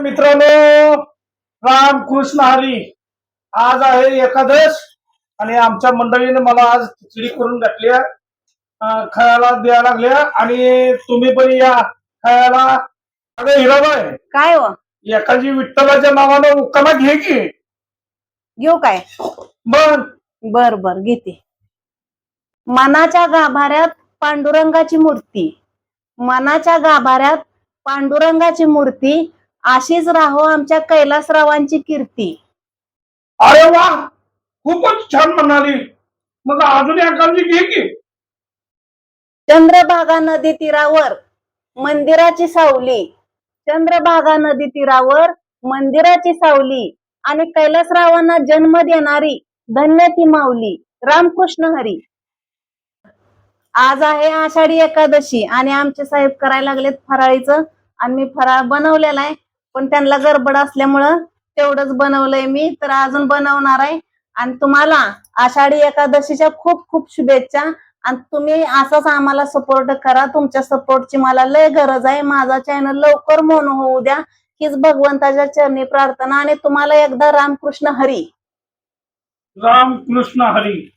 मित्रांनो रामकृष्ण हरी. आज आहे एकादश आणि आमच्या मंडळीने मला आज खिचडी करून घातल्या अं, खायला द्यायला लागल्या आणि तुम्ही पण या खायला. अगं हिराबाई. काय हो? एखादी विठ्ठलाच्या नावानं उकाला घे की. घेऊ काय? मग बर बर घेते. मनाच्या गाभाऱ्यात पांडुरंगाची मूर्ती. मनाच्या गाभाऱ्यात पांडुरंगाची मूर्ती अशीच राहो आमच्या कैलासरावांची कीर्ती. अरे वा खूपच छान म्हणाली. मग अजून एखादी घे की. चंद्रभागा नदी तीरावर मंदिराची सावली. चंद्रभागा नदी तीरावर मंदिराची सावली आणि कैलासरावांना जन्म देणारी धन्य ती माऊली रामकृष्ण हरी. आज आहे आषाढी एकादशी आणि आमचे साहेब करायला लागलेत फराळीचं आणि मी फराळ बनवलेला आहे. पण त्यांना गडबड असल्यामुळं तेवढंच बनवलंय मी तर अजून बनवणार आहे. आणि तुम्हाला आषाढी एकादशीच्या खूप खूप शुभेच्छा. आणि तुम्ही असंच आम्हाला सपोर्ट करा. तुमच्या सपोर्टची मला लय गरज आहे. माझा चॅनल लवकर मोन होऊ द्या. हीच भगवंताच्या चरणी प्रार्थना. आणि तुम्हाला एकदा रामकृष्ण हरी. रामकृष्ण हरी.